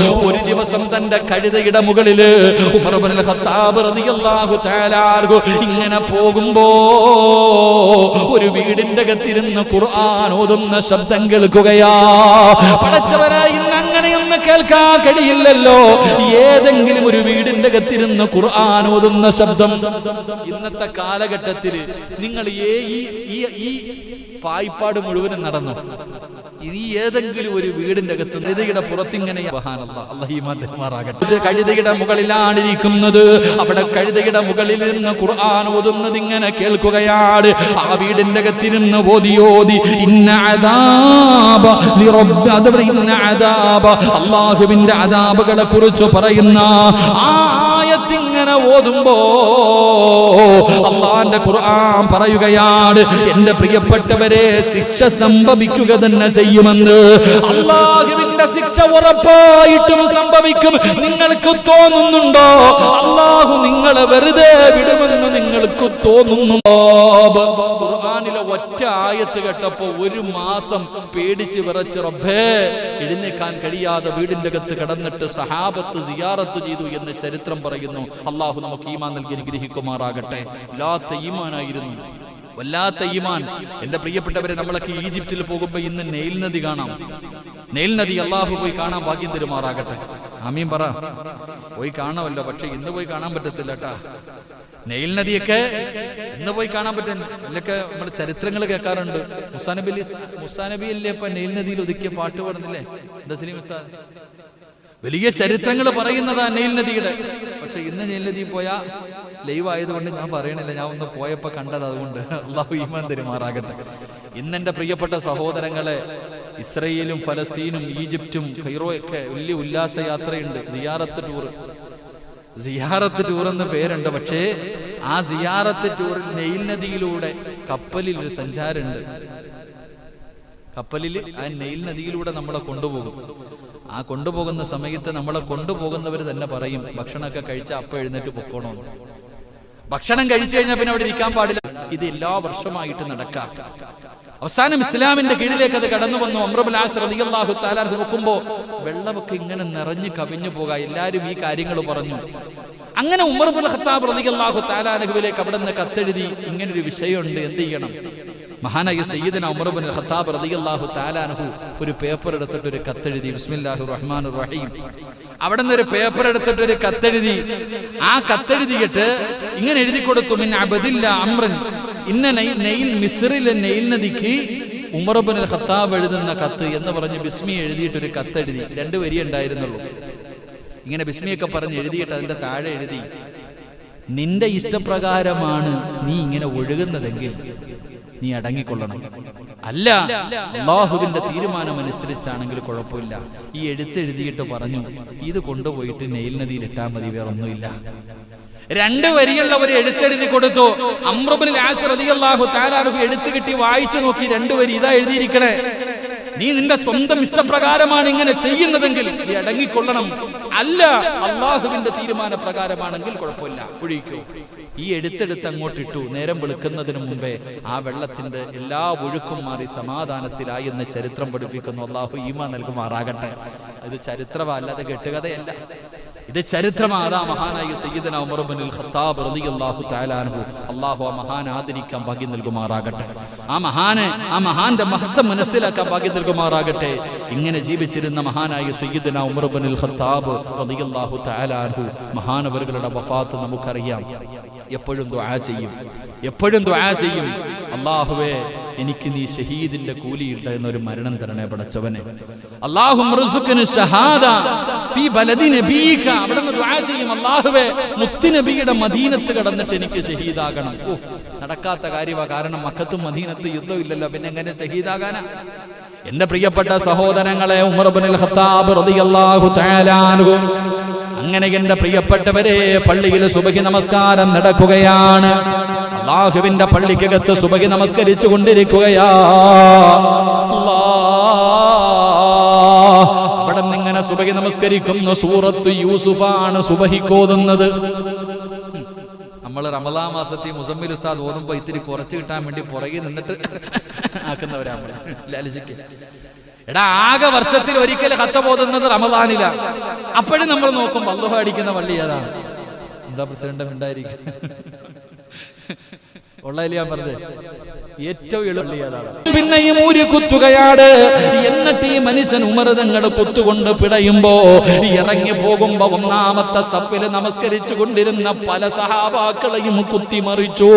ഒരു ദിവസം തന്റെ കഴുതയുടെ മുകളിൽ ഇങ്ങനെ പോകുമ്പോ ഒരു വീടിന്റെ അകത്തിരുന്ന് ഖുർആൻ ഓതുന്ന ശബ്ദം കേൾക്കുകയാ. പടച്ചവരായി ഇന്ന് അങ്ങനെയൊന്ന് കേൾക്കാൻ കഴിയില്ലല്ലോ. ഏതെങ്കിലും ഒരു വീടിന്റെ അകത്തിരുന്ന് ഖുർആൻ ഓതുന്ന ശബ്ദം. ഇന്നത്തെ കാലഘട്ടത്തിൽ നിങ്ങൾ ഈ- ഈ പായ്പാട് മുഴുവനും നടന്നു? ഇനി ഏതെങ്കിലും ഒരു വീടിന്റെ അകത്ത് കഴുതയുടെ പുറത്തിങ്ങനെ കഴുതയുടെ മുകളിലാണ് ഇരിക്കുന്നത് അവിടെ കഴുതയുടെ മുകളിൽ നിന്ന് ഖുർആൻ ഓതുന്നത് ഇങ്ങനെ കേൾക്കുകയാണ്. ആ വീടിന്റെ അകത്തിരുന്ന് ഓതി ഓതി അള്ളാഹുവിന്റെ അദാബുകളെ കുറിച്ച് പറയുന്ന ആ ആയത്തിങ്ങനെ ഓതുമ്പോ അള്ളാന്റെ ഖുർആൻ പറയുകയാണ് എന്റെ പ്രിയപ്പെട്ടവരെ ശിക്ഷ സംഭവിക്കുക തന്നെ ചെയ്യുമെന്ന്. അള്ളാഹുവിന്റെ ശിക്ഷ ഉറപ്പായിട്ടും സംഭവിക്കും. നിങ്ങൾക്ക് തോന്നുന്നുണ്ടോ? അള്ളാഹു നിങ്ങളെ വെറുതെ വിടുമെന്ന് നിങ്ങൾക്ക് തോന്നുന്നുണ്ടോ? ഖുർആനിലെ ഒറ്റ ആയത്ത് കേട്ടപ്പോ ഒരു മാസം പേടിച്ച് വിറച്ച് റബ്ബേ എഴുന്നേക്കാൻ കഴിയാതെ വീടിന്റെ അകത്ത് കടന്നിട്ട് സഹാബത്ത് സിയാറത്ത് ചെയ്തു എന്ന് ചരിത്രം പറയുന്നു. അള്ളാഹു നമുക്ക് ഈമാൻ നൽകി അനുഗ്രഹിക്കുമാറാകട്ടെ. വല്ലാത്ത ഈമാനായിരുന്നു. വല്ലാത്ത ഈമാൻ. എന്റെ പ്രിയപ്പെട്ടവരെ നമ്മളൊക്കെ ഈജിപ്തിൽ പോകുമ്പോ ഇന്ന് നെയിൽ നദി കാണാം. നെയിൽ നദി അള്ളാഹു പോയി കാണാൻ ഭാഗ്യം തരുമാറാകട്ടെ. ആമീൻ പറ. പോയി കാണാമല്ലോ പക്ഷെ ഇന്ന് പോയി കാണാൻ പറ്റത്തില്ല കേട്ടാ നെയിൽ നദിയൊക്കെ ഇന്ന് പോയി കാണാൻ പറ്റും ഇതിലൊക്കെ നമ്മൾ ചരിത്രങ്ങൾ കേൾക്കാറുണ്ട്. മുസാനബി മുസാനബി അല്ലേ ഇപ്പൊ നെയിൽ നദിയിൽ ഒതുക്കിയ പാട്ട് പാടുന്നില്ലേ? എന്താ ഉസ്താദ്? വലിയ ചരിത്രങ്ങൾ പറയുന്നതാ നെയിൽ നദിയുടെ. പക്ഷെ ഇന്ന് നെയിൽ നദി പോയാ ലൈവ് ആയതുകൊണ്ട് ഞാൻ പറയണില്ല. ഞാൻ ഒന്ന് പോയപ്പോ കണ്ടത് അതുകൊണ്ട്. അള്ളാഹു ഈമാൻ തെരുമാറാകട്ടെ. ഇന്ന് എന്റെ പ്രിയപ്പെട്ട സഹോദരങ്ങളെ ഇസ്രയേലും ഫലസ്തീനും ഈജിപ്തും കൈറോയൊക്കെ വലിയ ഉല്ലാസ യാത്രയുണ്ട്. സിയാറത്ത് ടൂർ സിയാറത്ത് ടൂർ എന്ന പേരുണ്ട്. പക്ഷേ ആ സിയാറത്ത് ടൂറിൽ നെയിൽ നദിയിലൂടെ കപ്പലിൽ ഒരു സഞ്ചാരമുണ്ട്. കപ്പലിൽ ആ നെയിൽ നദിയിലൂടെ നമ്മളെ കൊണ്ടുപോകും. ആ കൊണ്ടുപോകുന്ന സമയത്ത് നമ്മളെ കൊണ്ടുപോകുന്നവർ തന്നെ പറയും ഭക്ഷണമൊക്കെ കഴിച്ച അപ്പം എഴുന്നേറ്റ് പൊക്കോണോ. ഭക്ഷണം കഴിച്ചു കഴിഞ്ഞാൽ പിന്നെ അവിടെ ഇരിക്കാൻ പാടില്ല. ഇത് എല്ലാ വർഷമായിട്ട് നടക്കാം. അവസാനം ഇസ്ലാമിന്റെ കീഴിലേക്ക് അത് കടന്നു വന്നു. അമ്രബുലാഹു താലാർ നോക്കുമ്പോ വെള്ളമൊക്കെ ഇങ്ങനെ നിറഞ്ഞു കവിഞ്ഞു പോകാം. എല്ലാരും ഈ കാര്യങ്ങൾ പറഞ്ഞു. അങ്ങനെ ഉമർബുൽ ഖത്താബ് റളിയല്ലാഹു തആലാനഹുവിലേക്ക് അവിടെ നിന്ന് കത്തെഴുതി ഇങ്ങനൊരു വിഷയമുണ്ട് എന്ത് ചെയ്യണം? മഹാനായ സയ്യിദന ഉമർബുൽ ഖത്താബ് റളിയല്ലാഹു തആലാനഹു ഒരു പേപ്പർ എടുത്തിട്ട് ഒരു കത്തെഴുതി ബിസ്മില്ലാഹിർ റഹ്മാനിർ റഹീം. അവിടെ നിന്ന് ഒരു പേപ്പർ എടുത്തിട്ട് ഒരു കത്തെഴുതി. ആ കത്തെഴുതിയിട്ട് ഇങ്ങനെ എഴുതി കൊടുത്തു മിൻ അബദില്ല അമ്രൻ. ഇന്ന നെയ്- നെയിൽ മിസ്റിലെ നെയിൽ നദിക്ക് ഉമർബുൽ ഖത്താബ് എഴുതുന്ന കത്ത് എന്ന് പറഞ്ഞ് ബിസ്മി എഴുതിയിട്ട് ഒരു കത്തെഴുതി. രണ്ട് വരി ഉണ്ടായിരുന്നുള്ളൂ. ഇങ്ങനെ ബിസ്മിയൊക്കെ പറഞ്ഞ് എഴുതിയിട്ട് അതിന്റെ താഴെ എഴുതി നിന്റെ ഇഷ്ടപ്രകാരമാണ് നീ ഇങ്ങനെ ഒഴുകുന്നതെങ്കിൽ നീ അടങ്ങിക്കൊള്ളണം. അല്ല അള്ളാഹുവിന്റെ തീരുമാനം അനുസരിച്ചാണെങ്കിൽ കുഴപ്പമില്ല. ഈ എഴുത്തെഴുതിയിട്ട് പറഞ്ഞു ഇത് കൊണ്ടുപോയിട്ട് നെയിൽ നദിയിൽ ഇട്ടാൽ മതി വേറൊന്നുമില്ല. രണ്ട് വരിയുള്ള ഒരു എഴുത്തെഴുതി കൊടുത്തു. അമ്രബിൻ റളിയല്ലാഹു താലാഹു എഴുത്ത് കിട്ടി വായിച്ചു നോക്കി രണ്ട് വരി ഇതാ എഴുതിയിരിക്കണേ. നീ നിന്റെ സ്വന്തം ഇഷ്ടപ്രകാരമാണ് ഇങ്ങനെ ചെയ്യുന്നതെങ്കിൽ നീ അടങ്ങിക്കൊള്ളണം. അല്ല അള്ളാഹുവിന്റെ തീരുമാന പ്രകാരമാണെങ്കിൽ കുഴപ്പമില്ല. ഒഴിക്കൂ ഈ എടുത്തെടുത്ത് അങ്ങോട്ട് ഇട്ടു നേരം വെളുക്കുന്നതിന് മുമ്പേ ആ വെള്ളത്തിന്റെ എല്ലാ ഒഴുക്കും മാറി സമാധാനത്തിലായി എന്ന് ചരിത്രം പഠിപ്പിക്കുന്നു. അള്ളാഹു ഈമ നൽകുമാറാകട്ടെ. ഇത് ചരിത്രമല്ലാതെ കെട്ടുകഥയല്ല. ഇത് ചരിത്രമാതാ മഹാനായ സയ്യിദന ഉമർ ഇബ്നുൽ ഖത്താബ് റളിയല്ലാഹു തആല അൻഹു. അല്ലാഹു ആ മഹാൻ ആദരിക്കാൻ ഭാഗ്യം നൽകുമാറാകട്ടെ. ആ മഹാനെ ആ മഹാന്റെ മഹത്വം മനസ്സിലാക്കാൻ ഭാഗ്യം നൽകുമാറാകട്ടെ. ഇങ്ങനെ ജീവിച്ചിരുന്ന മഹാനായ സയ്യിദന ഉമർ ഇബ്നുൽ ഖത്താബ് റളിയല്ലാഹു തആല അൻഹു. മഹാനവറുകളുടെ വഫാത്ത് നമുക്കറിയാം. എപ്പോഴും ദുആ ചെയ്യും. എപ്പോഴും ദുആ ചെയ്യും. അള്ളാഹുവേ എനിക്ക് നീ ഷഹീദിന്റെ കൂലിയിട്ട എന്നൊരു മരണം തരണേ പടച്ചവനെ. അള്ളാഹു മദീനത്ത് കടന്നിട്ട് എനിക്ക് ഷഹീദാകണം. ഓ നടക്കാത്ത കാര്യമാ കാരണം മക്കത്തും മദീനത്ത് യുദ്ധമില്ലല്ലോ പിന്നെ എങ്ങനെ ഷഹീദാകാനാ? എന്റെ പ്രിയപ്പെട്ട സഹോദരങ്ങളെ ഖത്താബ് റളിയല്ലാഹു തആല അങ്ങനെ എന്റെ പ്രിയപ്പെട്ടവരെ പള്ളിയിൽ സുബഹി നമസ്കാരം നടക്കുകയാണ്. അള്ളാഹുവിന്റെ പള്ളിക്കകത്ത് സുബഹി നമസ്കരിച്ചു കൊണ്ടിരിക്കുകയാ. അവിടെ നിങ്ങനെ സുബഹി നമസ്കരിക്കുന്ന സൂറത്ത് യൂസുഫാണ് സുബഹിക്കോതുന്നത് നമ്മൾ റമദാ മാസത്തിൽ മുസമ്മിൽ ഉസ്താദ് ഓതുമ്പോ ഇത്തിരി കുറച്ച് കിട്ടാൻ വേണ്ടി പുറകെ നിന്നിട്ട് ആക്കുന്നവരാ ലാലിജിക്ക് എടാ ആകെ വർഷത്തിൽ ഒരിക്കൽ ഹത്ത പോതുന്നത് റമദാനില. അപ്പോഴും നമ്മൾ നോക്കും വല്ലുഹ അടിക്കുന്ന പള്ളി ഏതാണ്? എന്താ പ്രസിഡന്റ് ഉണ്ടായിരിക്കും പിന്നെയും ഊരി കുത്തുകയാണ് എന്നിട്ട് ഈ മനുഷ്യൻ ഉമർതങ്ങൾ കുത്തുകൊണ്ട് പിടയുമ്പോ ഇറങ്ങി പോകുമ്പോ ഒന്നാമത്തെ സഫിൽ നമസ്കരിച്ചു കൊണ്ടിരുന്ന പല സഹാബാക്കളെയും കുത്തിമറിച്ചു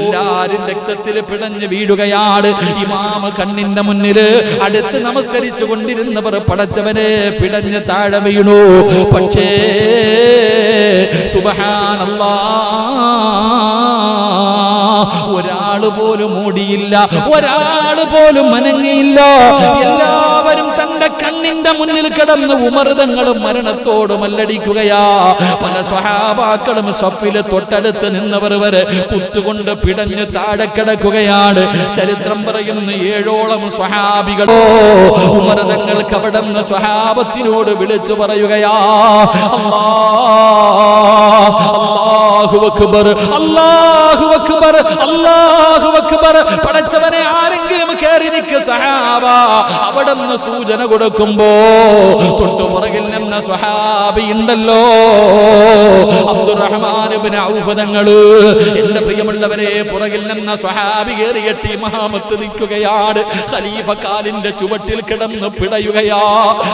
എല്ലാരും രക്തത്തിൽ പിടഞ്ഞ് വീഴുകയാണ് ഇമാമ കണ്ണിന്റെ മുന്നിൽ അടുത്ത് നമസ്കരിച്ചു കൊണ്ടിരുന്നവർ പടച്ചവനെ പിടഞ്ഞ് താഴെ വീണു. പക്ഷേ സുബഹാനല്ലാ ഒരാൾ പോലും ഓടിയില്ല ഒരാൾ പോലും മനങ്ങിയില്ല എല്ലാവരും തന്റെ കണ്ണിന്റെ മുന്നിൽ കിടന്ന് ഉമർദങ്ങളും മരണത്തോട് മല്ലടിക്കുകയാ പല സ്വഹാബാക്കളും സഫിൽ തൊട്ടടുത്ത് നിന്നവർ വരെ കുത്തുകൊണ്ട് പിടഞ്ഞ് താഴെ കിടക്കുകയാണ്. ചരിത്രം പറയുന്ന ഏഴോളം സ്വഹാബികളോ ഉമർദങ്ങൾക്ക് അവിടെ നിന്ന് സ്വഹാബത്തിനോട് വിളിച്ചു പറയുകയാ അല്ലാ അല്ലാഹു അക്ബർ അള്ളാഹു അക്ബർ അള്ളാഹു അക്ബർ. പടച്ചവനെ ആരെങ്കിലും കയറി നിൽക്ക് സഹാബ. അവിടെ നിന്ന് സൂചന കൊടുക്കുമ്പോ തൊട്ടുപുറകിൽ നിന്ന സ്വഹാബി ഉണ്ടല്ലോ. അബ്ദുറഹ്മാൻ ഇബ്നു ഔഫ് തങ്ങൾ എന്റെ പ്രിയമുള്ളവരെ പുറകിൽ നിന്ന സ്വഹാബി കയറിയിട്ട് ഇമാമത്ത് നിൽക്കുകയാണ്. ഖലീഫ കാലിന്റെ ചുവട്ടിൽ കിടന്ന് പിടയുകയാ.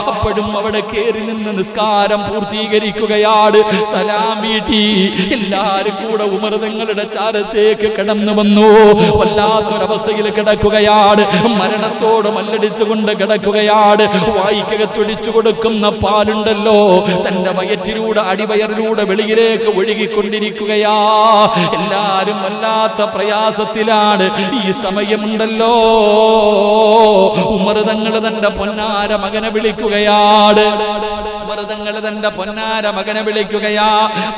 അപ്പോഴും അവിടെ കയറി നിന്ന് നിസ്കാരം പൂർത്തീകരിക്കുകയാണ്. സലാം വീട്ടി. എല്ലാരും കൂടെ ഉമർതങ്ങളുടെ ചാരത്തേക്ക് കിടന്നു വന്നു. വല്ലാത്തൊരവസ്ഥയിൽ കിടക്കുകയാണ്. മരണത്തോട് മല്ലടിച്ചുകൊണ്ട് കിടക്കുകയാണ് വായിക്കകത്തൊഴിച്ചു കൊടുക്കുന്ന പാലുണ്ടല്ലോ. തന്റെ വയറ്റിലൂടെ അടിവയറിലൂടെ വെളിയിലേക്ക് ഒഴുകിക്കൊണ്ടിരിക്കുകയാ. എല്ലാരും വല്ലാത്ത പ്രയാസത്തിലാണ്. ഈ സമയമുണ്ടല്ലോ. ഉമർ തങ്ങൾ തന്റെ പൊന്നാര മകനെ വിളിക്കുകയാണ് ഉമർ തങ്ങൾ തന്റെ പൊന്നാര മകനെ വിളിക്കുകയാ.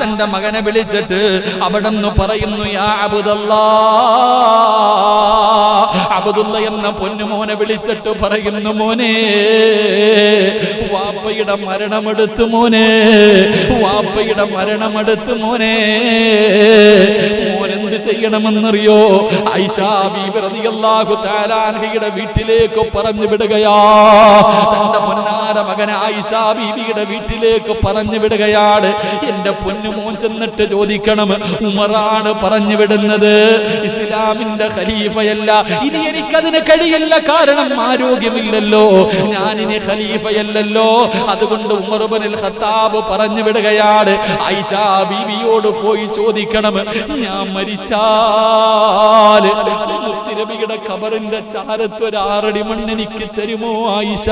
തന്റെ മകനെ വിളിച്ചിട്ട് അവിടെ പറയുന്നു യാ അബുദല്ലാ അബുദുള്ള എന്ന പൊന്നുമോനെ വിളിച്ചിട്ട് പറയുന്നു മോനെ വാപ്പയുടെ മരണമെടുത്തു മോനെ വാപ്പയുടെ മരണമെടുത്തു മോനെ. മോനെന്ത് ചെയ്യണമെന്നറിയോ? ഐഷാ ബീബി റളിയല്ലാഹു തആല അൻഹയുടെ വീട്ടിലേക്ക് പറഞ്ഞു വിടുകയാ. തന്റെ പൊന്നാര മകൻ ആയിഷാ ബീബിയുടെ വീട്ടിലേക്ക് പറഞ്ഞു വിടുകയാണ്. എന്റെ പൊന്നുമോൻ ചെന്നിട്ട് ചോദിക്കണം ഉമറാണ് പറഞ്ഞു വിടുന്നത്. ഇസ്ലാമിന്റെ ഖലീഫയല്ല. ഇനി എനിക്കതിന് കഴിയില്ല. കാരണം ആരോഗ്യമില്ലല്ലോ. ഞാനിനി ഖലീഫയല്ലല്ലോ. അതുകൊണ്ട് ഉമർബനിൽ ഖത്താബ് പറഞ്ഞു വിടുകയാണ്. ആയിഷാ ബീവിയോട് പോയി ചോദിക്കണം. ഞാൻ മരിച്ചാൽ മുത്തിരബിയുടെ ഖബറിന്റെ ചാരത്ത് ഒരു ആറടി മണ്ണ് എനിക്ക് തരുമോ ആയിഷ?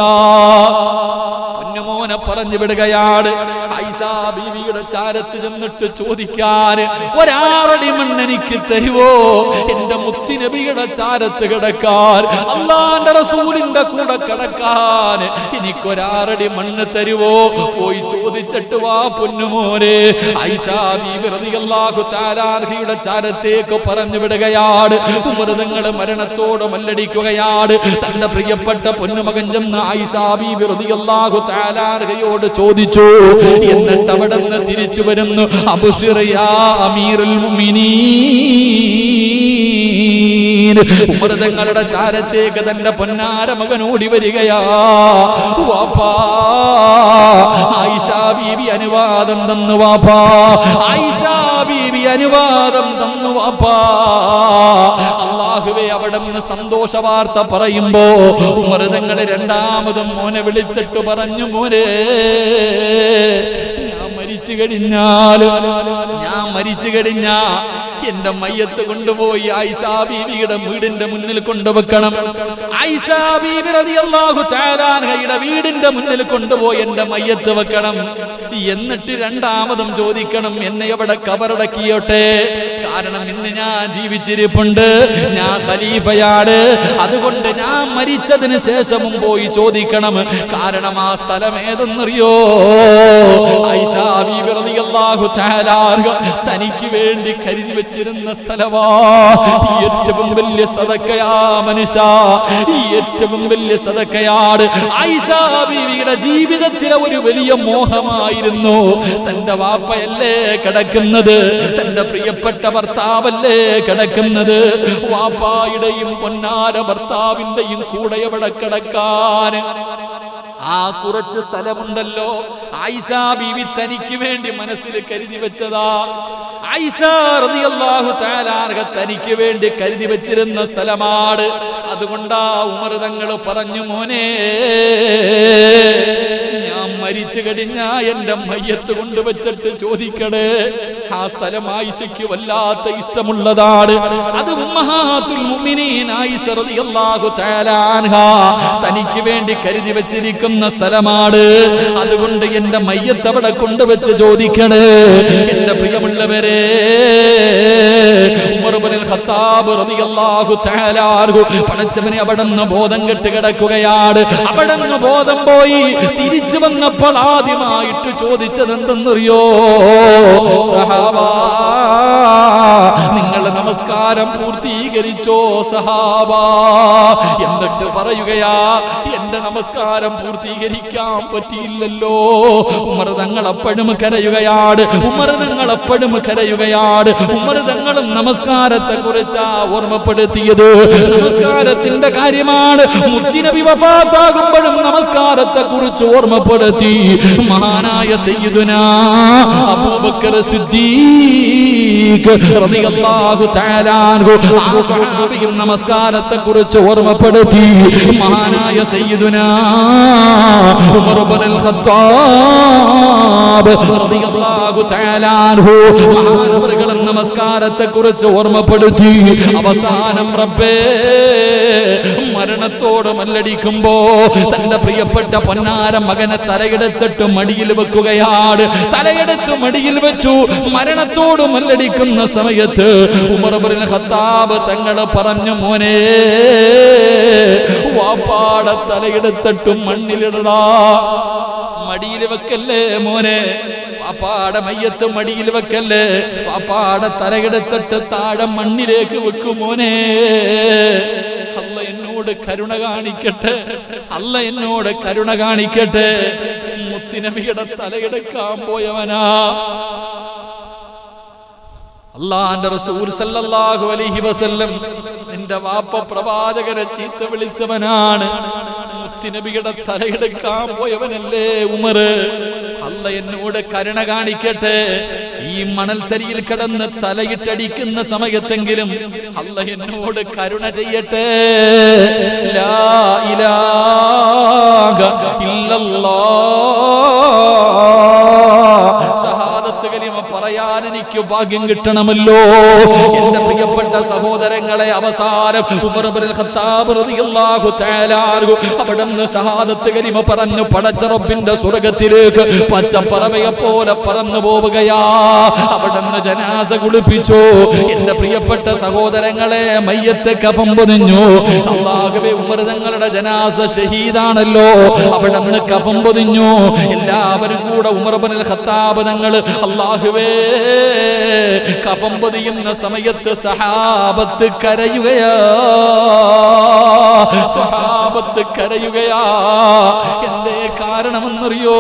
പൊന്നുമോനെ പറഞ്ഞു വിടുകയാണ് ആയിഷ ബീവിയുടെ ചാരത്ത് ചെന്നിട്ട് ചോദിക്കാൻ ഒരാറടി മണ്ണ് എനിക്ക് തരുവോ? എന്റെ മുത്തിനബിയുടെ ചാരത്ത് കിടക്കാൻ അള്ളാന്റെ റസൂലിന്റെ കൂടെ കിടക്കാൻ എനിക്കൊരാറടി മണ്ണ് തരുവോ? പോയി ചോദിച്ചിട്ട് വാ പൊന്നുമോനെ ഐഷാ ബീവി റതിയല്ലാഹു തആല അൻഹയുടെ ചാരത്തേക്ക് പറഞ്ഞു വിടുകയാണ് ഉമർതങ്ങൾ മരണത്തോട് മല്ലടിക്കുകയാണ് തന്റെ പ്രിയപ്പെട്ട പൊന്നുമകൻ ചെന്ന് ബീബി റളിയല്ലാഹു തആല ചോദിച്ചു എന്നിട്ട് അവിടെ നിന്ന് തിരിച്ചു വരുന്നു അബ്ശിർ യാ അമീറുൽ മുഅ്മിനീൻ. ഉമർ തങ്ങളുടെ ചാരത്തേക്ക് തന്റെ പൊന്നാര മകൻ ഓടി വരികയാ. വാപ്പാ ആയിഷാ ബീബി അനുവാദം തന്നു വാപ്പാ. ആയിഷാ ബീബി അനുവാദം തന്നു വാപ്പാ അള്ളാഹുവെ അവിടെ നിന്ന് സന്തോഷ വാർത്ത പറയുമ്പോ ഉമർ തങ്ങൾ രണ്ടാമതും മോനെ വിളിച്ചിട്ട് പറഞ്ഞു മോനെ ഞാൻ മരിച്ചു കഴിഞ്ഞാലും ഞാൻ മരിച്ചു കഴിഞ്ഞാ എന്റെ മയ്യത്ത് കൊണ്ടുപോയി ആയിഷാ ബീവിയുടെ വീടിന്റെ മുന്നിൽ കൊണ്ടുവെക്കണം. ആയിഷാ ബീവി റളിയല്ലാഹു തആല അൻഹയുടെ വീടിന്റെ മുന്നിൽ കൊണ്ടുപോയി എന്റെ മയ്യത്ത് വെക്കണം. എന്നിട്ട് രണ്ടാമതും ചോദിക്കണം എന്നെ എവിടെ കബറടക്കിയോട്ടെ കാരണം ഇന്ന് ഞാൻ ജീവിച്ചിരിപ്പുണ്ട്. ഞാൻ ഖലീഫയാണ്. അതുകൊണ്ട് ഞാൻ മരിച്ചതിന് ശേഷവും പോയി ചോദിക്കണം കാരണം ആ സ്ഥലം ഏതെന്നറിയോ? ആയിഷാ ബീവി റളിയല്ലാഹു തആല തനിക്ക് വേണ്ടി കരുതി വെച്ചിരുന്ന സ്ഥലമാ ഏറ്റവും വലിയ സദക്കയാ മനുഷ്യ. ഏറ്റവും വലിയ സദക്കയാണ് ആയിഷാ ബീവിയുടെ ജീവിതത്തിലെ ഒരു വലിയ മോഹമായിരുന്നു. തന്റെ വാപ്പയല്ലേ കിടക്കുന്നത്? തന്റെ പ്രിയപ്പെട്ട ഭർത്താവല്ലേ കിടക്കുന്നത്? വാപ്പായുടെയും പൊന്നാര ഭർത്താവിന്റെയും കൂടെ എവിടെ കിടക്കാൻ? ആ കുറച്ച് സ്ഥലമുണ്ടല്ലോ. ആയിഷാ ബീവി തനിക്ക് വേണ്ടി മനസ്സിൽ കരുതി വെച്ചതാ. തആല അൻഹ തനിക്ക് വേണ്ടി കരുതി വെച്ചിരുന്ന സ്ഥലമാണ്. അതുകൊണ്ടാ ഉമർ തങ്ങൾ പറഞ്ഞു മോനെ മരിച്ചു കഴിഞ്ഞാ എന്റെ മയ്യത്ത് കൊണ്ടുവച്ചിട്ട് ചോദിക്കണേ. ആ സ്ഥലം ആയിഷയ്ക്ക് വല്ലാത്ത ഇഷ്ടമുള്ളതാണ്. അത് തനിക്ക് വേണ്ടി കരുതി വെച്ചിരിക്കുന്ന സ്ഥലമാണ്. അതുകൊണ്ട് എന്റെ മയ്യത്ത് അവിടെ കൊണ്ടുവച്ച് ചോദിക്കണേ. എന്റെ പ്രിയമുള്ളവരെ പടച്ചവനെ അവിടുന്ന് ബോധം കെട്ട് കിടക്കുകയാണ്. അവിടുന്ന് ബോധം പോയി തിരിച്ചു വന്നപ്പോൾ ആദ്യമായിട്ട് ചോദിച്ചത് എന്തെന്നറിയോ സഹാബ നിങ്ങൾ നമസ്കാരം പൂർത്തീകരിച്ചോ സഹാബ. എന്നിട്ട് പറയുകയാ എന്റെ നമസ്കാരം പൂർത്തീകരിക്കാൻ പറ്റിയില്ലല്ലോ. ഉമർ തങ്ങൾ അപ്പോഴും കരയുകയാണ്. ഉമർ തങ്ങൾ അപ്പോഴും കരയുകയാണ്. ഉമർ തങ്ങളും നമസ്കാരത്തെ കുറിച്ചാ ഓർമ്മപ്പെടുത്തിയത്. നമസ്കാരത്തിന്റെ കാര്യമാണ്. മുത്തിനബി വഫാത്താകുമ്പോഴും നമസ്കാരത്തെ കുറിച്ച് ഓർമ്മപ്പെടുത്തി. മഹാനായ സയ്യിദുന അബൂബക്കർ സിദ്ദീഖ് റളിയല്ലാഹു സ്വഹാബിയും നമസ്കാരത്തെ കുറിച്ച് ഓർമ്മപ്പെടുത്തി. മഹാനായ സയ്യിദുന ഉമർ ഇബ്നുൽ ഖത്താബ് റളിയല്ലാഹു തആല അൻഹു നമസ്കാരത്തെ കുറിച്ച് ഓർമ്മപ്പെടുത്തി. അവസാനം റബ്ബേ മരണത്തോട് മല്ലടിക്കുമ്പോ തന്റെ പ്രിയപ്പെട്ട പൊന്നാര മകനെ തലയെടുത്തിട്ട് മടിയിൽ വെക്കുകയാണ്. തലയെടുത്ത് മടിയിൽ വെച്ചു മരണത്തോട് മല്ലടിക്കുന്ന സമയത്ത് ഉമർബറിൻ ഖത്താബ് തങ്ങൾ പറഞ്ഞു മോനെ വാപ്പാടെ തലയെടുത്തിട്ടും മണ്ണിലിടടാ. മടിയിൽ വെക്കല്ലേ മോനെ? പാപ്പാടെ മയ്യത്ത് മടിയിൽ വെക്കല്ലേ? പാപ്പാടെ തലയെടുത്തിട്ട് താഴെ മണ്ണിലേക്ക് വെക്കും മോനെ. അല്ല എന്നോട് കരുണ കാണിക്കട്ടെ. അല്ല എന്നോട് കരുണ കാണിക്കട്ടെ. മുത്തിനബിയുടെ തലയെടുക്കാൻ പോയവനാ. അള്ളാന്റെ റസൂൽ സല്ലല്ലാഹു അലൈഹി വസല്ലം നിന്റെ വാപ്പ പ്രവാചകരെ ചീത്ത വിളിച്ചവനാണ്. മുത്തിനബിയുടെ തലയെടുക്കാൻ പോയവനല്ലേ ഉമർ? അല്ല എന്നോട് കരുണ കാണിക്കട്ടെ. ഈ മണൽത്തരിയിൽ കിടന്ന് തലയിട്ടടിക്കുന്ന സമയത്തെങ്കിലും അല്ല എന്നോട് കരുണ ചെയ്യട്ടെ. ലാ ഇലാഹ ഇല്ലല്ലാഹ് എനിക്ക് ഭാഗ്യം കിട്ടണമല്ലോ. എന്റെ പ്രിയപ്പെട്ട സഹോദരങ്ങളെ അവസാനം പറഞ്ഞു പടച്ചറപ്പിന്റെ സ്വർഗത്തിലേക്ക് പച്ചപ്പറവയെ പോലെ പറന്നു പോവുകയാ. അവിടുന്ന് ജനാസ കുളിപ്പിച്ചു. എന്റെ പ്രിയപ്പെട്ട സഹോദരങ്ങളെ മയ്യത്ത് കഫം പൊതിഞ്ഞു അള്ളാഹുവേ ഉമർ തങ്ങളുടെ ജനാസ ഷഹീദാണല്ലോ. അവിടുന്ന് കഫം പൊതിഞ്ഞു എല്ലാവരും കൂടെ ഉമർബനിൽ ഖത്താബ് തങ്ങൾ അള്ളാഹുവേ കഫം പൊതിയുന്ന സമയത്ത് സഹാബത്ത് കരയുകയാ. സഹാബത്ത് കരയുകയാ. എന്തേ കാരണമെന്നറിയോ?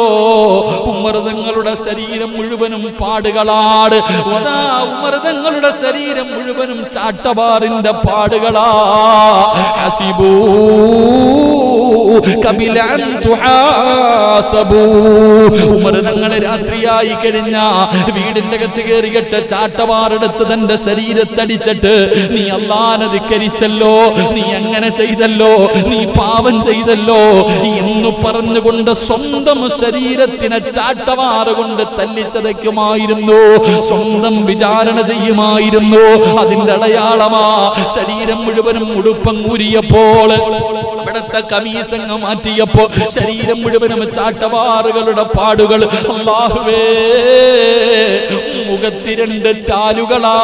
ഉമ്മർതങ്ങളുടെ ശരീരം മുഴുവനും പാടുകളാട് ഉമ്മർതങ്ങളുടെ ശരീരം മുഴുവനും ചാട്ടവാറിന്റെ പാടുകളാ. ഹസിബൂ. തുഹാസബൂ. ഉമർതങ്ങളെ രാത്രിയായി കഴിഞ്ഞ വീടിന്റെ അകത്ത് കയറിയിട്ട് ചാട്ടവാറെടുത്ത് തന്റെ ശരീരത്തടിച്ചിട്ട് നീ അല്ലാനധിക്കരിച്ചല്ലോ നീ എങ്ങനെ ചെയ്തല്ലോ നീ പാപം ചെയ്തല്ലോ. എന്ന് പറഞ്ഞുകൊണ്ട് സ്വന്തം ശരീരത്തിനെ ചാട്ടവാറുകൊണ്ട് തല്ലിച്ചതയ്ക്കുമായിരുന്നു. സ്വന്തം വിചാരണ ചെയ്യുമായിരുന്നു. അതിന്റെ അടയാളമാ ശരീരം മുഴുവനും ഉടുപ്പങ്ങൂരിയപ്പോൾ അവിടത്തെ കമീസങ്ങ് മാറ്റിയപ്പോ ശരീരം മുഴുവനും ചാട്ടവാറുകളുടെ പാടുകൾ. അള്ളാഹുവേ മുഖത്തിരണ്ട് ചാലുകളാ.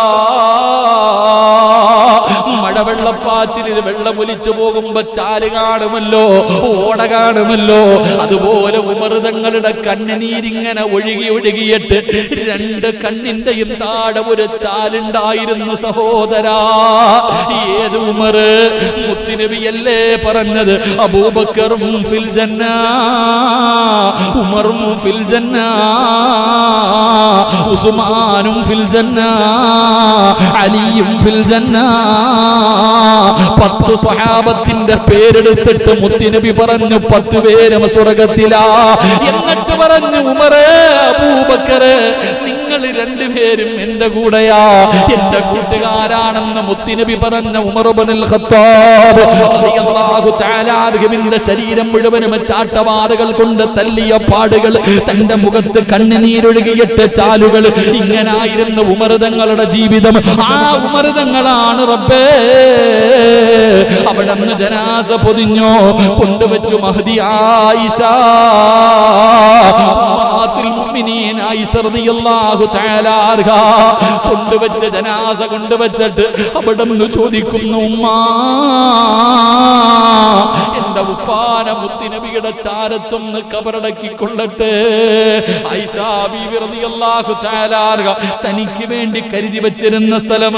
മഴവെള്ളപ്പാച്ചിലിൽ വെള്ളമൊലിച്ചു പോകുമ്പോ ചാൽ കാണുമല്ലോ ഓട കാണുമല്ലോ. അതുപോലെ ഉമൃതങ്ങളുടെ കണ്ണുനീരിങ്ങനെ ഒഴുകി ഒഴുകിയിട്ട് രണ്ട് കണ്ണിന്റെയും താഴെ ഒരു ചാലുണ്ടായിരുന്നു സഹോദരാ. ഏത് ഉമർ? മുത്തിനബിയല്ലേ പറഞ്ഞത് അബൂബക്കറും ഫിൽ ജന്ന. ഉമറും ഫിൽ ജന്ന. ഉസ്മാനും ഫിൽ ജന്ന അലിയും ഫിൽ ജന്ന പത്ത് സ്വഹാബത്തിന്റെ പേരെടുത്തിട്ട് മുത്തിനബി പറഞ്ഞു പത്ത് പേരും സ്വർഗത്തിലാ. എന്നിട്ട് പറഞ്ഞു ഉമറേ അബൂബക്കറ് നിങ്ങൾ രണ്ടുപേരും എന്റെ കൂടെയാ. എന്റെ കൂട്ടുകാരാണെന്ന് മുത്തിനബി പറഞ്ഞ ഉമർബനിൽ ശരീരം മുഴുവനും ചാട്ടവാറുകൾ കൊണ്ട് തല്ലിയ പാടുകൾ തന്റെ മുഖത്ത് കണ്ണുനീരൊഴുകിയിട്ട് ചാലുകൾ ഇങ്ങനായിരുന്നു ഉമർതങ്ങളുടെ ജീവിതം. ആ ഉമർതങ്ങളാണ് റബ്ബേ. അവിടെ നിന്ന് ജനാസ പൊതിഞ്ഞോ കൊണ്ടുവച്ചു മഹദി ആയിഷ. കൊണ്ടുവച്ച ജനാസ കൊണ്ടുവച്ചിട്ട് അവിടെ നിന്ന് ചോദിക്കുന്നു ഉമ്മ എന്റെ ഉപ്പാന മുത്തിനബിയുടെ ചാരത്തൊന്ന് കബറടക്കി തനിക്ക് വേണ്ടി കരുതി വച്ചിരുന്ന സ്ഥലം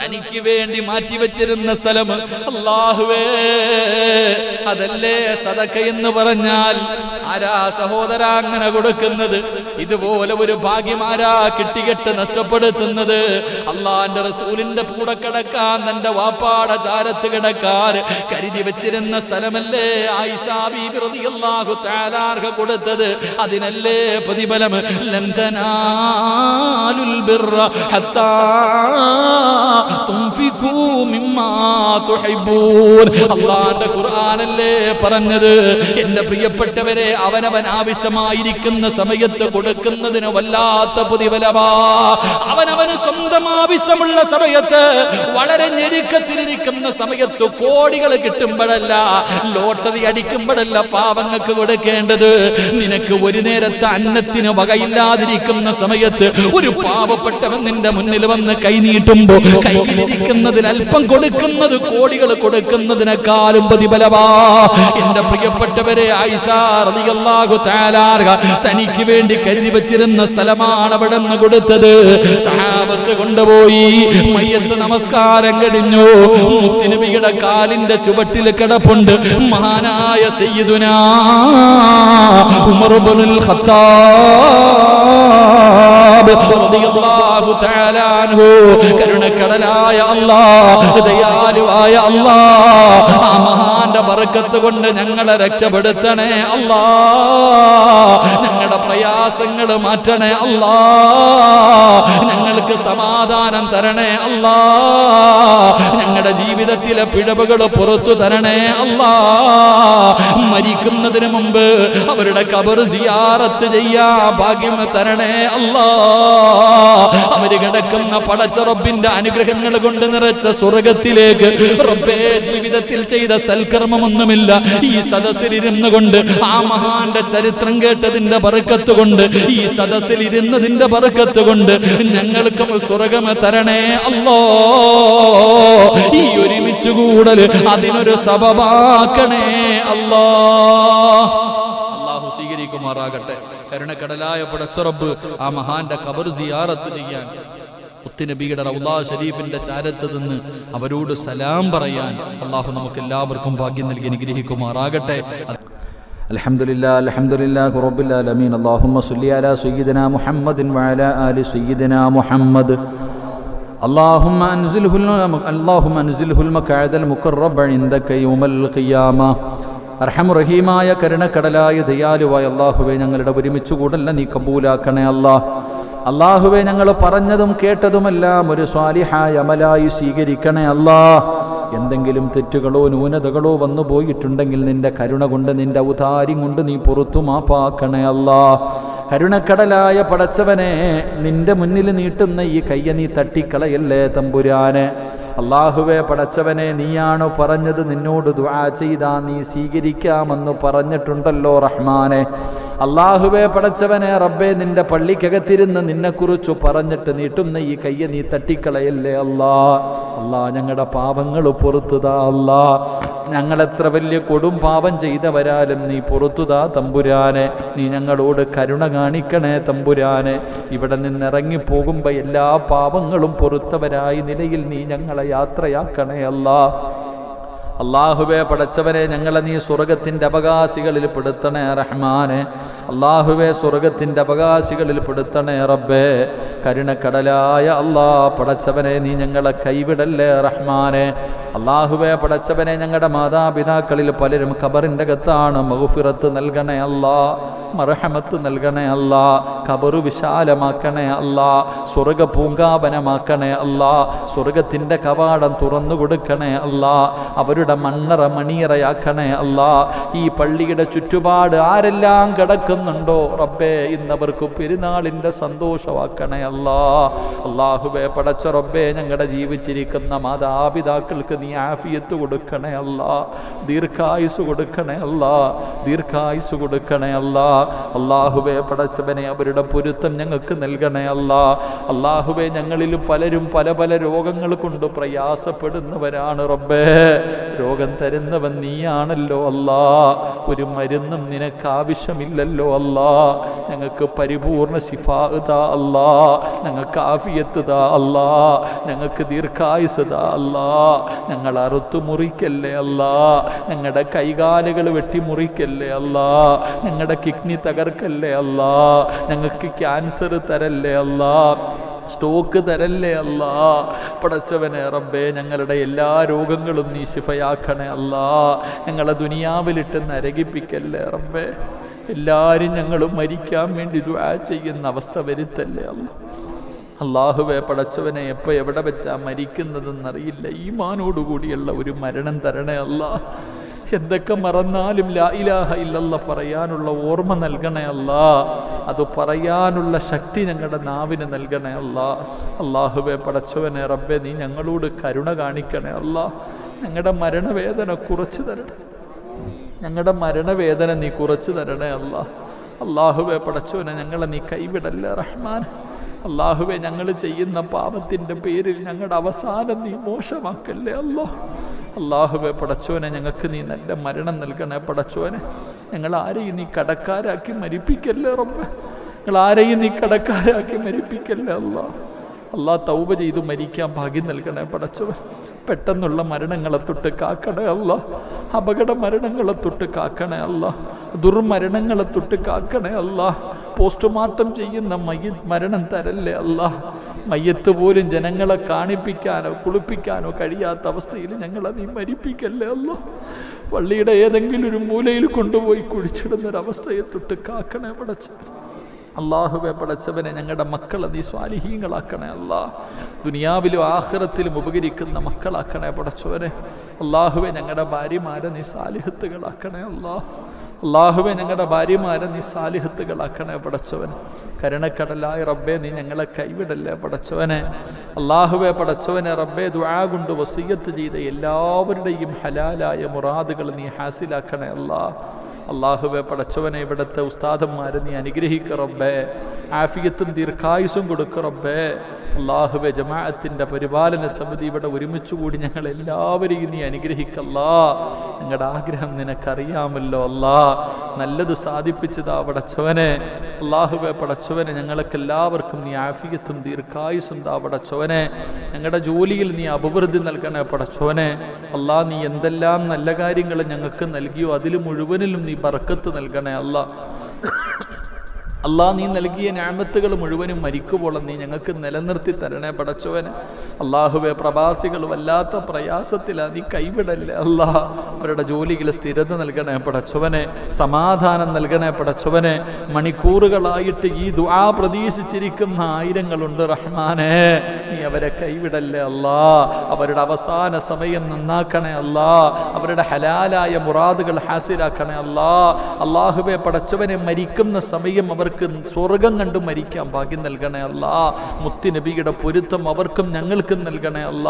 തനിക്ക് വേണ്ടി മാറ്റി വച്ചിരുന്ന സ്ഥലം. അള്ളാഹുവേ അതല്ലേ സതക്ക എന്ന് പറഞ്ഞാൽ ആരാ സഹോദര അങ്ങനെ കൊടുക്കുന്നത്? ഇതുപോലെ ഒരു ഭാഗ്യമാരാ കിട്ടികെട്ട് നഷ്ടപ്പെടുത്തുന്നത്? അള്ളാന്റെ റസൂലിന്റെ കൂടെ കിടക്കാൻ തന്റെ വാപ്പാട ചാരത്ത് കിടക്കാൻ കരുതി വെച്ചിരുന്ന സ്ഥലമല്ലേ ആയിഷാ ബി റളിയല്ലാഹു തആല അൻഹ കൊടുത്തത്? അതിനല്ലേ പ്രതിഫലം ലന്തനാലുൽ ബിർറ ഹത്താ തുൻഫിഖൂ മിമ്മാ തുഹിബ്ബൂൻ അള്ളാന്റെ ഖുർആനല്ലേ പറഞ്ഞത്? എന്റെ പ്രിയപ്പെട്ടവരെ അവനവൻ ആവശ്യമായിരിക്കുന്ന സമയത്ത് കൊടുക്കുന്നതിന് വല്ലാത്ത പ്രതിഫലമാ. അവനവന് സ്വന്തം ആവശ്യമുള്ള സമയത്ത് വളരെ ഞെരുക്കത്തിലിരിക്കുന്ന സമയത്ത് കോടികൾ കിട്ടുമ്പോഴല്ല ലോട്ടറി അടിക്കുമ്പോഴല്ല പാവങ്ങൾക്ക് കൊടുക്കേണ്ടത്. നിനക്ക് ഒരു നേരത്തെ വകയില്ലാതിരിക്കുന്ന സമയത്ത് ഒരു പാവപ്പെട്ടവൻ നിന്റെ മുന്നിൽ വന്ന് കൈ നീട്ടുമ്പോ കയ്യിലിരിക്കുന്നതിൽ അല്പം കൊടുക്കുന്നത് കോടികൾ കൊടുക്കുന്നതിനേക്കാളും പ്രതിഫലവാ എന്റെ പ്രിയപ്പെട്ടവരെ തനിക്ക് വേണ്ടി കരുതി വെച്ചിരുന്ന സ്ഥലമാണ് അവിടെ നിന്ന് കൊടുത്തത്. സഹാബത്ത് കൊണ്ടുപോയി മയ്യത്ത് നമസ്കാരം കഴിഞ്ഞു. മുത്തിനബിയുടെ കാലിന്റെ ചുവട്ടിൽ കിടപ്പുണ്ട്. മഹാനായ സയ്യിദുനാ ഉമർ ഇബ്നുൽ കരുണക്കടലായ അല്ലാഹ് ദയാലുവായ അല്ലാഹ്. ആ മഹാന്റെ ബർക്കത്ത് കൊണ്ട് ഞങ്ങളെ രക്ഷപ്പെടുത്തണേ അല്ലാ ഞങ്ങളുടെ പ്രയാസങ്ങൾ മാറ്റണേ അല്ലാ. ഞങ്ങൾക്ക് സമാധാനം തരണേ അല്ലാ. ഞങ്ങളുടെ ജീവിതത്തിലെ പിഴവുകൾ പുറത്തു തരണേ അല്ലാ. മരിക്കുന്നതിന് മുമ്പ് അവരുടെ കബർ സിയാറത്ത് ചെയ്യാ ഭാഗ്യം തരണേ അല്ലാ. അവർ കിടക്കുന്ന പടച്ച റബ്ബിന്റെ അനുഗ്രഹങ്ങൾ കൊണ്ട് നിറച്ച സ്വർഗത്തിലേക്ക് റബ്ബേ ജീവിതത്തിൽ ചെയ്ത സൽക്കർമ്മമൊന്നുമില്ല. ഈ സദസ്സിൽ ഇരുന്നു കൊണ്ട് ആ മഹാന്റെ ചരിത്രം കേട്ടതിന്റെ ബർക്കത്ത് കൊണ്ട് ഈ സദസ്സിൽ ഇരുന്നതിന്റെ പറക്കത്ത് കൊണ്ട് ഞങ്ങൾക്കും സ്വർഗം തരണേ അല്ലോ. ഈ ഒരുമിച്ച് കൂടൽ അതിനൊരു സബബാക്കണേ അല്ലോ. അള്ളാഹു സ്വീകരിക്കുമാറാകട്ടെ. കരുണക്കടലായ പടച്ചുറബ് ആ മഹാന്റെ കബർ സിയാറത്ത് ചെയ്യാൻ മുത്തുനബിയുടെ റൗദാ ഷരീഫിന്റെ ചാരത്ത് നിന്ന് അവരോട് സലാം പറയാൻ അള്ളാഹു നമുക്ക് എല്ലാവർക്കും ഭാഗ്യം നൽകി അനുഗ്രഹിക്കുമാറാകട്ടെ. الحمد لله الحمد لله رب العالمين اللهم صل على سيدنا محمد وعلى آل سيدنا محمد اللهم انزله الم- اللهم انزله المقعد المقرب عندك يوم القيامة അർഹം റഹീമായ കരുണക്കടലായ ദയാലുവായ അള്ളാഹുവെ ഞങ്ങളുടെ ഒരുമിച്ച് കൂടല്ല നീ കബൂലാക്കണേ അല്ലാ അള്ളാഹുവെ ഞങ്ങൾ പറഞ്ഞതും കേട്ടതുമെല്ലാം ഒരു സ്വാലിഹായ അമലായി സ്വീകരിക്കണേ അല്ലാ എന്തെങ്കിലും തെറ്റുകളോ ന്യൂനതകളോ വന്നു പോയിട്ടുണ്ടെങ്കിൽ നിന്റെ കരുണ കൊണ്ട് നിന്റെ ഔദാര്യം കൊണ്ട് നീ പുറത്തു മാപ്പാക്കണേ അല്ലാ. കരുണക്കടലായ പടച്ചവനെ നിന്റെ മുന്നിൽ നീട്ടുന്ന ഈ കയ്യ നീ തട്ടിക്കളയല്ലേ തമ്പുരാന്? അള്ളാഹുവെ പടച്ചവനെ നീയാണോ പറഞ്ഞത് നിന്നോട് ദുആ ചെയ്താ നീ സ്വീകരിക്കാമെന്ന് പറഞ്ഞിട്ടുണ്ടല്ലോ റഹ്മാനെ. അള്ളാഹുവെ പടച്ചവനെ റബ്ബെ നിന്റെ പള്ളിക്കകത്തിരുന്ന് നിന്നെക്കുറിച്ച് പറഞ്ഞിട്ട് നീട്ടുന്ന ഈ കയ്യെ നീ തട്ടിക്കളയല്ലേ അല്ലാ? അല്ലാ ഞങ്ങളുടെ പാപങ്ങൾ പുറത്തുതാ അല്ലാ. ഞങ്ങൾ എത്ര വലിയ കൊടും പാപം ചെയ്തവരാലും നീ പുറത്തുതാ തമ്പുരാനെ. നീ ഞങ്ങളോട് കരുണ കാണിക്കണേ തമ്പുരാനെ. ഇവിടെ നിന്നിറങ്ങി പോകുമ്പോൾ എല്ലാ പാപങ്ങളും പൊറുത്തവരായി നിലയിൽ നീ ഞങ്ങളെ യാത്രയാക്കണേ അല്ലാ. അള്ളാഹുവെ പടച്ചവനെ ഞങ്ങളെ നീ സ്വർഗത്തിന്റെ അവകാശികളിൽ പെടുത്തണേ റഹ്മാനെ. അള്ളാഹുവെ സ്വർഗത്തിന്റെ അവകാശികളിൽ പെടുത്തണേ റബ്ബേ. കരുണക്കടലായ അള്ളാ പടച്ചവനെ നീ ഞങ്ങളെ കൈവിടല്ലേ റഹ്മാനെ. അള്ളാഹുവെ പടച്ചവനെ ഞങ്ങളുടെ മാതാപിതാക്കളിൽ പലരും ഖബറിന്റെ അകത്താണ് മഹുഫിറത്ത് നൽകണേ അല്ലാ മറഹമത്ത് നൽകണേ അല്ലാ ഖബറു വിശാലമാക്കണേ അല്ലാ സ്വർഗ പൂങ്കാപനമാക്കണേ അല്ലാ സ്വർഗത്തിന്റെ കവാടം തുറന്നു കൊടുക്കണേ അല്ലാ അവരുടെ മണ്ണറ മണിയറയാക്കണേ അല്ലാ ഈ പള്ളിയുടെ ചുറ്റുപാട് ആരെല്ലാം കിടക്കുന്നുണ്ടോ റബ്ബേ ഇന്നവർക്ക് പെരുന്നാളിന്റെ സന്തോഷമാക്കണേ അല്ലാ. അള്ളാഹുബേ പടച്ച റബ്ബേ ഞങ്ങളുടെ ജീവിച്ചിരിക്കുന്ന മാതാപിതാക്കൾക്ക് നീ ആഫിയത്ത് കൊടുക്കണേ അല്ലാ. ദീർഘായുസ് കൊടുക്കണേ അല്ലാ. ദീർഘായുസ് കൊടുക്കണേ അല്ലാ. അള്ളാഹുബേ പടച്ചവനെ അവരുടെ പൊരുത്തം ഞങ്ങൾക്ക് നൽകണേ അല്ലാ. അള്ളാഹുബേ ഞങ്ങളിൽ പലരും പല പല രോഗങ്ങൾ കൊണ്ട് പ്രയാസപ്പെടുന്നവരാണ് റബ്ബേ. രോഗം തരുന്നവൻ നീയാണല്ലോ അല്ലാ. ഒരു മരുന്നും നിനക്ക് ആവശ്യമില്ലല്ലോ അല്ലാ ഞങ്ങൾക്ക് പരിപൂർണ ശിഫാ അല്ലാ ഞങ്ങൾക്ക് ആഫിയത്ത് താ അല്ലാ ഞങ്ങൾക്ക് ദീർഘായുസ് താ അല്ലാ ഞങ്ങൾ അറുത്തു മുറിക്കല്ലേ അല്ലാ ഞങ്ങളുടെ കൈകാലുകൾ വെട്ടി മുറിക്കല്ലേ അല്ലാ ഞങ്ങളുടെ കിഡ്നി തകർക്കല്ലേ അല്ലാ ഞങ്ങൾക്ക് ക്യാൻസർ തരല്ലേ അല്ലാ സ്റ്റോക്ക് തരല്ലേ അല്ല പടച്ചവനെ റബ്ബേ ഞങ്ങളുടെ എല്ലാ രോഗങ്ങളും നീ ശിഫയാക്കണേ അല്ല ഞങ്ങളെ ദുനിയാവിലിട്ട് നരകിപ്പിക്കല്ലേ റബ്ബേ. എല്ലാവരും ഞങ്ങൾ മരിക്കാൻ വേണ്ടി ദുആ ചെയ്യുന്ന അവസ്ഥ വരുത്തല്ലേ അല്ല? അള്ളാഹുവെ പടച്ചവനെ എപ്പോൾ എവിടെ വെച്ചാ മരിക്കുന്നതെന്നറിയില്ല. ഈമാനോടുകൂടിയുള്ള ഒരു മരണം തരണേ അല്ല. എന്തൊക്കെ മറന്നാലും ലാ ഇലാഹ ഇല്ലല്ല പറയാനുള്ള ഓർമ്മ നൽകണേ അല്ല. അത് പറയാനുള്ള ശക്തി ഞങ്ങളുടെ നാവിന് നൽകണേ അല്ല. അള്ളാഹുവെ പടച്ചവനെ റബ്ബെ നീ ഞങ്ങളോട് കരുണ കാണിക്കണേ അല്ല. ഞങ്ങളുടെ മരണവേദന കുറച്ച് തരണേ. ഞങ്ങളുടെ മരണവേദന നീ കുറച്ചു തരണേ അല്ല. അള്ളാഹുവെ പടച്ചോനെ ഞങ്ങളെ നീ കൈവിടല്ലേ റഹ്മാൻ. അള്ളാഹുവെ ഞങ്ങൾ ചെയ്യുന്ന പാപത്തിന്റെ പേരിൽ ഞങ്ങളുടെ അവസാനം നീ മോശമാക്കല്ലേ അല്ലോ. അള്ളാഹുവെ പടച്ചോനെ ഞങ്ങൾക്ക് നീ നല്ല മരണം നൽകണേ പടച്ചോനെ. ഞങ്ങൾ ആരെയും നീ കടക്കാരാക്കി മരിപ്പിക്കല്ലേ റബ്ബ്. ഞങ്ങൾ ആരെയും നീ കടക്കാരാക്കി മരിപ്പിക്കല്ലേ അല്ലാ. അള്ളാ തൗബ ചെയ്ത് മരിക്കാൻ ഭാഗ്യം നൽകണേ പടച്ചവൻ. പെട്ടെന്നുള്ള മരണങ്ങളെ തൊട്ട് കാക്കണേ അല്ല അപകട മരണങ്ങളെ തൊട്ട് കാക്കണേ അല്ല ദുർമരണങ്ങളെ തൊട്ട് കാക്കണേ അല്ല പോസ്റ്റ്മോർട്ടം ചെയ്യുന്ന മയ്യ മരണം തരല്ലേ അല്ല മയ്യത്ത് പോലും ജനങ്ങളെ കാണിപ്പിക്കാനോ കുളിപ്പിക്കാനോ കഴിയാത്ത അവസ്ഥയിൽ ഞങ്ങളെ നീ മരിപ്പിക്കല്ലേ അല്ല പള്ളിയുടെ ഏതെങ്കിലും ഒരു മൂലയിൽ കൊണ്ടുപോയി കുഴിച്ചിടുന്നൊരവസ്ഥയെ തൊട്ട് കാക്കണേ പടച്ചവൻ. അള്ളാഹുവെ പടച്ചവനെ ഞങ്ങളുടെ മക്കളെ നീ സ്വാലിഹീങ്ങളാക്കണേ അല്ലാ. ദുനിയാവിലും ആഹ്റത്തിലും ഉപകരിക്കുന്ന മക്കളാക്കണേ പടച്ചവനെ. അള്ളാഹുവെ ഞങ്ങളുടെ ഭാര്യമാരെ നീ സാലിഹത്തുകളാക്കണേ അല്ലാ. അള്ളാഹുവെ ഞങ്ങളുടെ ഭാര്യമാരെ നീ സാലിഹത്തുകളാക്കണേ പടച്ചവൻ കരുണക്കടലായ റബ്ബെ നീ ഞങ്ങളെ കൈവിടല്ലേ പടച്ചവനെ. അള്ളാഹുവെ പടച്ചവനെ റബ്ബെ ദുആ കൊണ്ട് വസീയത്ത് ചെയ്ത എല്ലാവരുടെയും ഹലാലായ മുറാദുകൾ നീ ഹാസിലാക്കണേ അല്ലാ. അള്ളാഹുവെ പടച്ചവനെ ഇവിടുത്തെ ഉസ്താദന്മാരെ നീ അനുഗ്രഹിക്ക റബ്ബേ. ആഫിയത്തും ദീർഘായുസും കൊടുക്കറബേ അള്ളാഹുവെ ജമാഅത്തിന്റെ പരിപാലന സമിതി ഇവിടെ ഒരുമിച്ച് കൂടി ഞങ്ങൾ എല്ലാവരെയും നീ അനുഗ്രഹിക്കല്ലാ ഞങ്ങളുടെ ആഗ്രഹം നിനക്കറിയാമല്ലോ അല്ലാ. നല്ലത് സാധിപ്പിച്ചതാ പടച്ചവനെ. അള്ളാഹുവെ പടച്ചവനെ ഞങ്ങൾക്ക് എല്ലാവർക്കും നീ ആഫിയത്തും ദീർഘായുസും താ പടച്ചവനെ. ഞങ്ങളുടെ ജോലിയിൽ നീ അഭിവൃദ്ധി നൽകണേ പടച്ചവനെ. അല്ലാ നീ എന്തെല്ലാം നല്ല കാര്യങ്ങൾ ഞങ്ങൾക്ക് നൽകിയോ അതിൽ മുഴുവനിലും നീ ബർക്കത്ത് നൽകണേ അല്ലാ. അല്ലാ നീ നൽകിയ ഞാമത്തുകൾ മുഴുവനും മരിക്കുവോളം നീ ഞങ്ങൾക്ക് നിലനിർത്തി തരണേ പടച്ചവന് അള്ളാഹുവെ പ്രവാസികൾ വല്ലാത്ത പ്രയാസത്തിലാ നീ കൈവിടല്ലേ അള്ളാഹ് അവരുടെ ജോലിയിൽ സ്ഥിരത നൽകണേ പടച്ചവനെ സമാധാനം നൽകണേ പടച്ചവനെ മണിക്കൂറുകളായിട്ട് ഈ ദുആ പ്രതീക്ഷിച്ചിരിക്കുന്ന ആയിരങ്ങളുണ്ട് റഹ്മാനെ. നീ അവരെ കൈവിടല്ലേ അല്ലാ അവരുടെ അവസാന സമയം നന്നാക്കണേ അല്ലാ അവരുടെ ഹലാലായ മുറാദുകൾ ഹാസിലാക്കണേ അല്ലാ അള്ളാഹുവെ പടച്ചവനെ മരിക്കുന്ന സമയം അവർ മരിക്കുന്നവർക്ക് സ്വർഗം കണ്ട് മരിക്കാൻ ഭാഗ്യം നൽകണേ അല്ല. മുത്തുനബിയുടെ പൊരുത്തം അവർക്കും ഞങ്ങൾക്കും നൽകണേ അല്ല.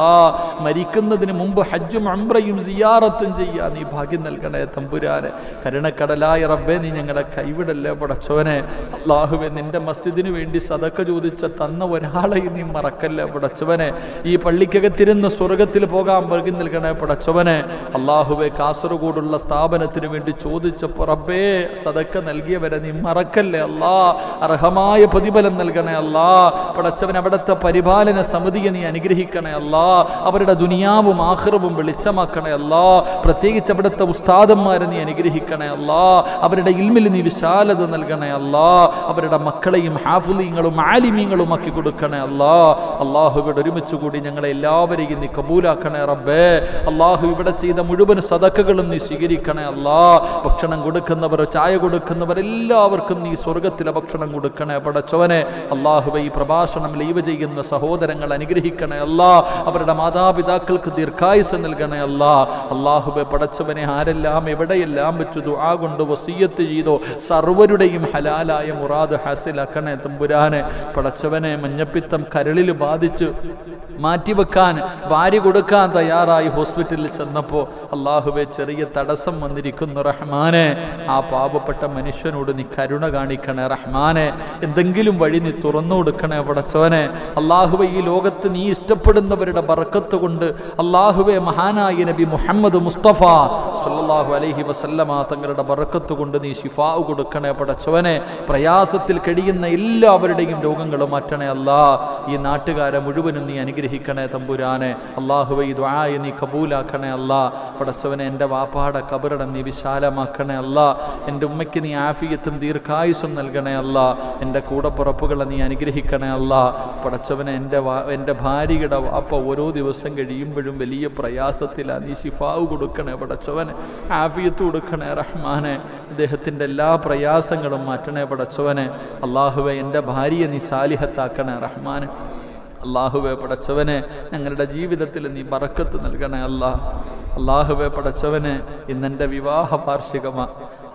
മരിക്കുന്നതിന് മുമ്പ് ഹജ്ജും അമ്രയും സിയാറത്തും ചെയ്യാൻ നീ ഭാഗ്യം നൽകണേ തമ്പുരാനെ. കരുണക്കടലായ റബ്ബെ നീ ഞങ്ങളെ കൈവിടല്ലേ പടച്ചോനെ. അള്ളാഹുവെ നിന്റെ മസ്ജിദിന് വേണ്ടി സതക്ക ചോദിച്ച തന്ന ഒരാളെ നീ മറക്കല്ലേ പടച്ചവനെ. ഈ പള്ളിക്കകത്തിരുന്ന് സ്വർഗത്തിൽ പോകാൻ ഭാഗ്യം നൽകണേ പടച്ചവനെ. അള്ളാഹുവെ കാസർഗോഡുള്ള സ്ഥാപനത്തിന് വേണ്ടി ചോദിച്ചപ്പോൾ റബ്ബേ സദക്ക നൽകിയവരെ നീ മറക്കല്ലേ അല്ലാ. അർഹമായ പ്രതിഫലം നൽകണേ അല്ലാ പടച്ചവൻ അവിടുത്തെ പരിപാലന സമിതിയെ നീ അനുഗ്രഹിക്കണേ അല്ലാ അവരുടെ ദുനിയാവും ആഹ്റവും വെളിച്ചമാക്കണേ അല്ലാ പ്രത്യേകിച്ച് അവിടുത്തെ ഉസ്താദന്മാരെ നീ അനുഗ്രഹിക്കണേ അല്ലാ അവരുടെ ഇൽമിൽ നീ വിശാലത നൽകണേ അല്ലാ അവരുടെ മക്കളെയും ഹാഫുലീങ്ങളും ആലിമീങ്ങളും ആക്കി കൊടുക്കണേ അല്ലാ അള്ളാഹുവിടെ ഒരുമിച്ച് കൂടി ഞങ്ങളെ എല്ലാവരെയും നീ കബൂലാക്കണേ റബ്ബേ. അള്ളാഹു ഇവിടെ ചെയ്ത മുഴുവൻ സദക്കകളും നീ സ്വീകരിക്കണേ അല്ലാ ഭക്ഷണം കൊടുക്കുന്നവർ ചായ കൊടുക്കുന്നവർ എല്ലാവർക്കും നീ സ്വർഗത്തിലെ ഭക്ഷണം കൊടുക്കണേ പടച്ചവനെ. അള്ളാഹുവെ ഈ പ്രഭാഷണം ലൈവ് ചെയ്യുന്ന സഹോദരങ്ങൾ അനുഗ്രഹിക്കണേ അല്ലാ. അവരുടെ മാതാപിതാക്കൾക്ക് ദീർഘായുസ് നൽകണേ അല്ലാ. അള്ളാഹുബെ പടച്ചവനെ ആരെല്ലാം എവിടെയെല്ലാം വെച്ചു ദുആ കൊണ്ട് വസീയത്ത് ചെയ്തോ സർവരുടെയും ഹലാലായ മുറാദ് ഹാസിലാക്കണേ തമ്പുരാനെ. പടച്ചവനെ മഞ്ഞപ്പിത്തം കരളിൽ ബാധിച്ച് മാറ്റിവെക്കാൻ വാരി കൊടുക്കാൻ തയ്യാറായി ഹോസ്പിറ്റലിൽ ചെന്നപ്പോൾ അള്ളാഹുവെ ചെറിയ തടസ്സം വന്നിരിക്കുന്നു റഹ്മാനെ. ആ പാവപ്പെട്ട മനുഷ്യനോട് നീ കരുണ കാണിക്കണേ റഹ്മാനെ എന്തെങ്കിലും വഴി നീ തുറന്നു കൊടുക്കണേ പടച്ചവനെ അള്ളാഹുവെ ഈ ലോകത്ത് നീ ഇഷ്ടപ്പെടുന്നവരുടെ ബറക്കത്ത് കൊണ്ട് അള്ളാഹുവെ മഹാനായ നബി മുഹമ്മദ് മുസ്തഫ സല്ലല്ലാഹു അലഹി വസല്ലമ തങ്ങളുടെ ബറക്കത്ത് കൊണ്ട് നീ ശിഫാവ് കൊടുക്കണേ പടച്ചവനെ പ്രയാസത്തിൽ കഴിയുന്ന എല്ലാവരുടെയും രോഗങ്ങൾ മാറ്റണേ അല്ലാ. ഈ നാട്ടുകാരെ മുഴുവനും നീ അനുഗ്രഹിക്കണേ തമ്പുരാനെ. അള്ളാഹുവെ ഈ ദ്വായ നീ കബൂലാക്കണേ അല്ലാ. പടച്ചവനെ എന്റെ വാപ്പാടെ കബറിടം നീ വിശാലമാക്കണേ അല്ല. എന്റെ ഉമ്മയ്ക്ക് നീ ആഫിയത്തും ദീർഘായുസും നൽകണേ അല്ല. എന്റെ കൂടപ്പുറപ്പുകളെ നീ അനുഗ്രഹിക്കണേ അല്ല. പടച്ചവനെ എന്റെ എന്റെ ഭാര്യയുടെ വാപ്പ ഓരോ ദിവസം കഴിയുമ്പോഴും വലിയ പ്രയാസത്തിലാണ് നീ ശിഫാവ് കൊടുക്കണേ പടച്ചവനെ. ആഫിയത്ത് കൊടുക്കണേ റഹ്മാനെ. അദ്ദേഹത്തിന്റെ എല്ലാ പ്രയാസങ്ങളും മാറ്റണേ പടച്ചവനെ. അള്ളാഹുവെ എന്റെ ഭാര്യയെ നീ സാലിഹത്താക്കണേ റഹ്മാനെ. അള്ളാഹുവെ പടച്ചവനെ ഞങ്ങളുടെ ജീവിതത്തിൽ നീ ബറക്കത്ത് നൽകണേ അല്ലാ. അള്ളാഹുവെ പടച്ചവന് ഇന്നെന്റെ വിവാഹ വാർഷികമാ.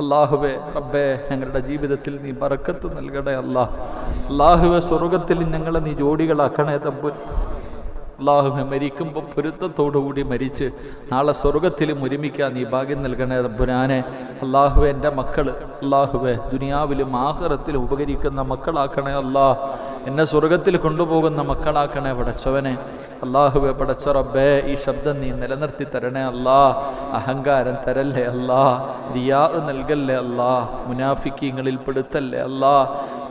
അള്ളാഹുവെ റബ്ബെ ഞങ്ങളുടെ ജീവിതത്തിൽ നീ ബറക്കത്ത് നൽകണേ അല്ലാ. അള്ളാഹുവെ സ്വർഗത്തിൽ ഞങ്ങളെ നീ ജോഡികളാക്കണേ തമ്പുൻ അള്ളാഹുവെ മരിക്കുമ്പോൾ പൊരുത്തത്തോടുകൂടി മരിച്ച് നാളെ സ്വർഗത്തിലും ഒരുമിക്കാൻ നീ ഭാഗ്യം നൽകണേ റബ്ബുനാനെ അള്ളാഹുവെ എന്റെ മക്കൾ അള്ളാഹുവെ ദുനിയാവിലും ആഹ്റത്തിലും ഉപകരിക്കുന്ന മക്കളാക്കണേ അള്ളാഹ് എന്നെ സ്വർഗത്തിൽ കൊണ്ടുപോകുന്ന മക്കളാക്കണേ പടച്ചവനെ. അള്ളാഹുവെ പടച്ച റബ്ബേ ഈ ശബ്ദം നീ നിലനിർത്തി തരണേ അല്ലാ അഹങ്കാരം തരല്ലേ അല്ലാ റിയാ നൽകല്ലേ അല്ലാ മുനാഫിക്കീങ്ങളിൽ പെടുത്തല്ലേ അല്ലാ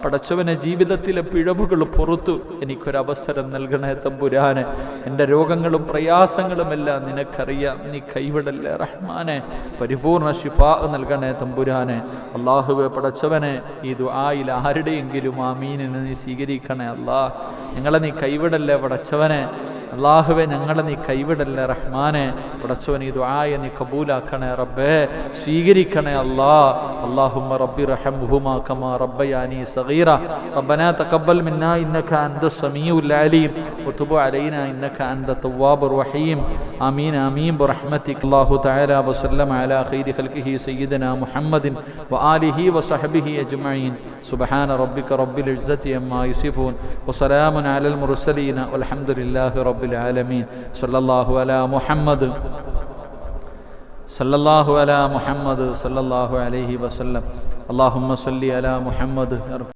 പടച്ചവനെ ജീവിതത്തിലെ പിഴവുകൾ പുറത്തു. എനിക്കൊരവസരം നൽകണേ തമ്പുരാന്. എന്റെ രോഗങ്ങളും പ്രയാസങ്ങളുമെല്ലാം നിനക്കറിയാം. നീ കൈവിടല്ലേ റഹ്മാനെ. പരിപൂർണ ശിഫാ നൽകണേ തമ്പുരാനെ. അള്ളാഹുവെ പടച്ചവനെ ഈ ദുആയിൽ ആരുടെയെങ്കിലും ആ മീനിനെ നീ സ്വീകരിക്കണേ അല്ലാ. ഞങ്ങളെ നീ കൈവിടല്ലേ പടച്ചവനെ. അള്ളാഹുവെ ഞങ്ങളെ നീ കൈവിടല്ലേ റഹ്മാനെ പടച്ചവൻ ഈ ദുആയ നീ കബൂലാക്കണേ റബ്ബേ സ്വീകരിക്കണേ അല്ലാ اللهم رب ارحمهما كما ربياني صغيرا ربنا تقبل منا انك انت السميع العليم وتب علينا انك انت التواب الرحيم امين امين برحمتك الله تعالى وسلم على خير خلقه سيدنا محمد واله وصحبه اجمعين سبحان ربك رب العزه عما يصفون وسلام على المرسلين والحمد لله رب റബ്ബിൽ ആലമീൻ. സല്ലല്ലാഹു അലാ മുഹമ്മദ്. സല്ലല്ലാഹു അലാ മുഹമ്മദ് സല്ലല്ലാഹു അലൈഹി വസല്ലം. അല്ലാഹുമ്മ സല്ലി അലാ മുഹമ്മദ്.